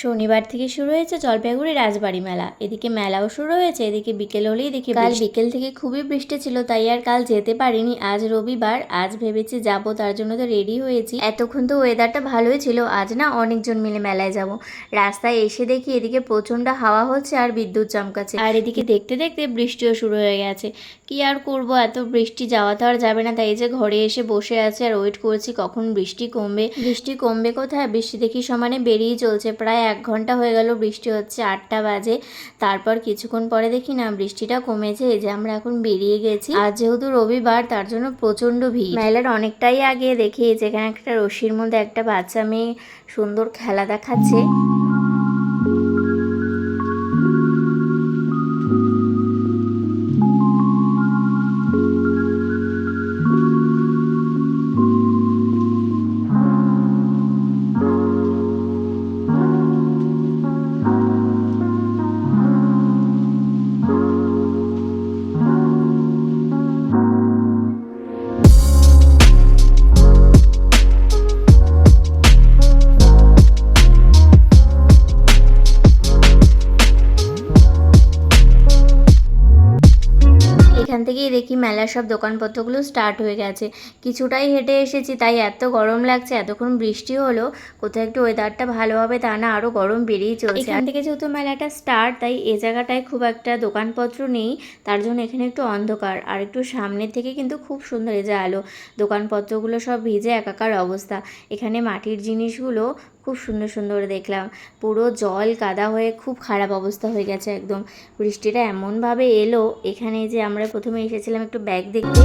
শনিবার থেকে শুরু হয়েছে জলপাইগুড়ি রাজবাড়ি মেলা। এদিকে মেলাও শুরু হয়েছে এদিকে বিকেল হলেই দেখি কাল বিকেল থেকে খুবই বৃষ্টি ছিল তাই আর কাল যেতে পারিনি। আজ রবিবার আজ ভেবেছি যাব তার জন্য তো রেডি হয়েছি। এতক্ষণ তো ওয়েদারটা ভালোই ছিল আজ না অনেকজন মিলে মেলায় যাব। রাস্তায় এসে দেখি এদিকে প্রচণ্ড হাওয়া হচ্ছে আর বিদ্যুৎ চমকাচ্ছে। আর এদিকে দেখতে দেখতে বৃষ্টিও শুরু হয়ে গেছে। কি আর করব এত বৃষ্টি যাওয়া তো আর যাবে না। তাই যে ঘরে এসে বসে আছে আর ওয়েট করছি কখন বৃষ্টি কমবে? বৃষ্টি কমবে কোথায়? বৃষ্টি দেখি সমানে বেরিয়েই চলছে প্রায় এক ঘণ্টা হয়ে গেল, বৃষ্টি হচ্ছে আটটা বাজে। তারপর কিছুক্ষণ পরে দেখি না, বৃষ্টিটা কমেছে, এই যে আমরা এখন বেরিয়ে গেছি। আর যেহেতু রবিবার, তার জন্য প্রচণ্ড ভিড়। মেলার অনেকটাই আগে দেখি, যেখানে একটা রশির মধ্যে একটা বাচ্চা মেয়ে সুন্দর খেলা দেখাচ্ছে। এখান দেখি মেলার সব দোকানপত্রগুলো স্টার্ট হয়ে গেছে। কিছুটাই হেঁটে এসেছি, তাই এত গরম লাগছে, এতক্ষণ বৃষ্টি হলো কোথাও একটু ওয়েদারটা ভালো হবে তা না আরও গরম বেড়েই চলছে। এখান থেকে যেহেতু মেলাটা স্টার্ট তাই এ জায়গাটায় খুব একটা দোকানপত্র নেই, তার জন্য এখানে একটু অন্ধকার, আর একটু সামনের থেকে কিন্তু খুব সুন্দর এই যে আলো, দোকানপত্রগুলো সব ভিজে একাকার অবস্থা। এখানে মাটির জিনিসগুলো খুব সুন্দর সুন্দর দেখলাম। পুরো জল কাদা হয়ে খুব খারাপ অবস্থা হয়ে গেছে একদম। বৃষ্টিটা এমনভাবে এলো, এখানে যে আমরা প্রথমে এসেছিলাম একটু ব্যাগ দেখতে।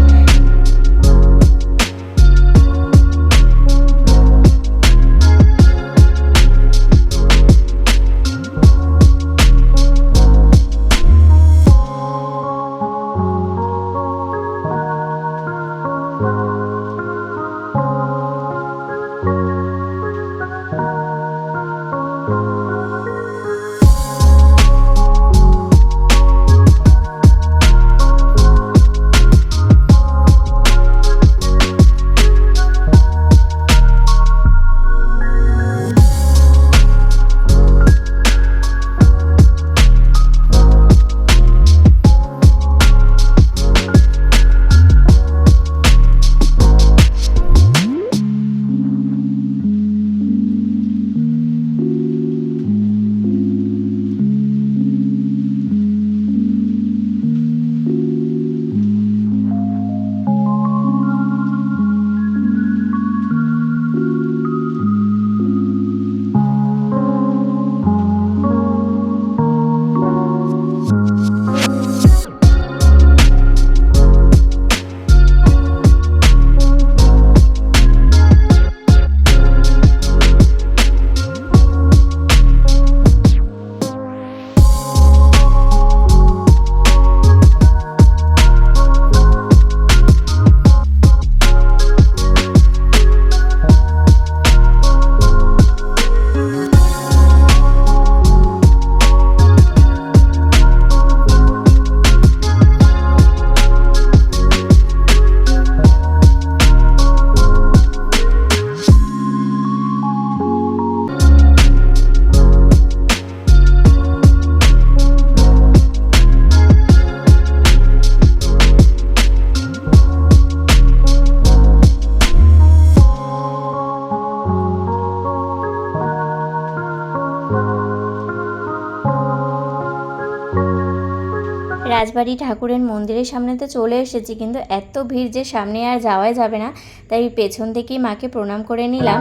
রাজবাড়ি ঠাকুরের মন্দিরের সামনে তো চলে এসেছি, কিন্তু এত ভিড় যে সামনে আর যাওয়াই যাবে না। তাই পেছন থেকেই মাকে প্রণাম করে নিলাম।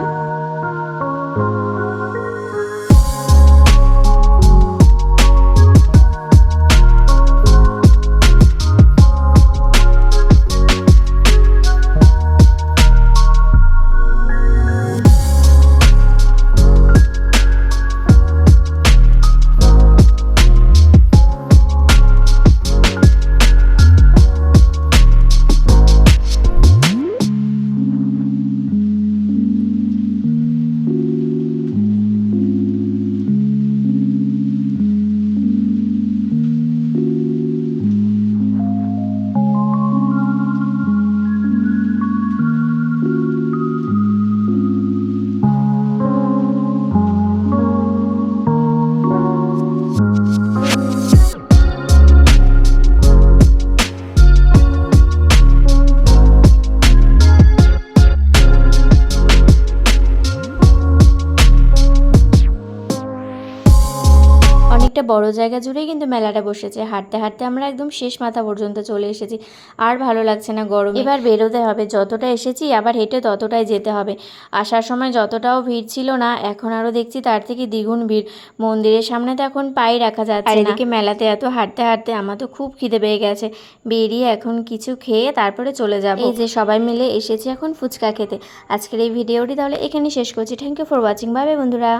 অনেকটা বড় জায়গা জুড়েই কিন্তু মেলাটা বসেছে। হাঁটতে হাঁটতে আমরা একদম শেষ মাথা পর্যন্ত চলে এসেছি। আর ভালো লাগছে না গরম। এবার বেরোতে হবে। যতটা এসেছি আবার হেঁটে ততটাই যেতে হবে। আসার সময় যতটাও ভিড় ছিল না এখন আরও দেখছি তার থেকে দ্বিগুণ ভিড়। মন্দিরের সামনে তো এখন পায়ে রাখা যাচ্ছে আর এদিকে মেলাতে এত হাঁটতে হাঁটতে আমার তো খুব খিদে পেয়ে গেছে। বেরিয়ে এখন কিছু খেয়ে তারপরে চলে যাব। এই যে সবাই মিলে এসেছি এখন ফুচকা খেতে। আজকের এই ভিডিওটি তাহলে এখানে শেষ করছি। Thank you for watching bye বন্ধুরা।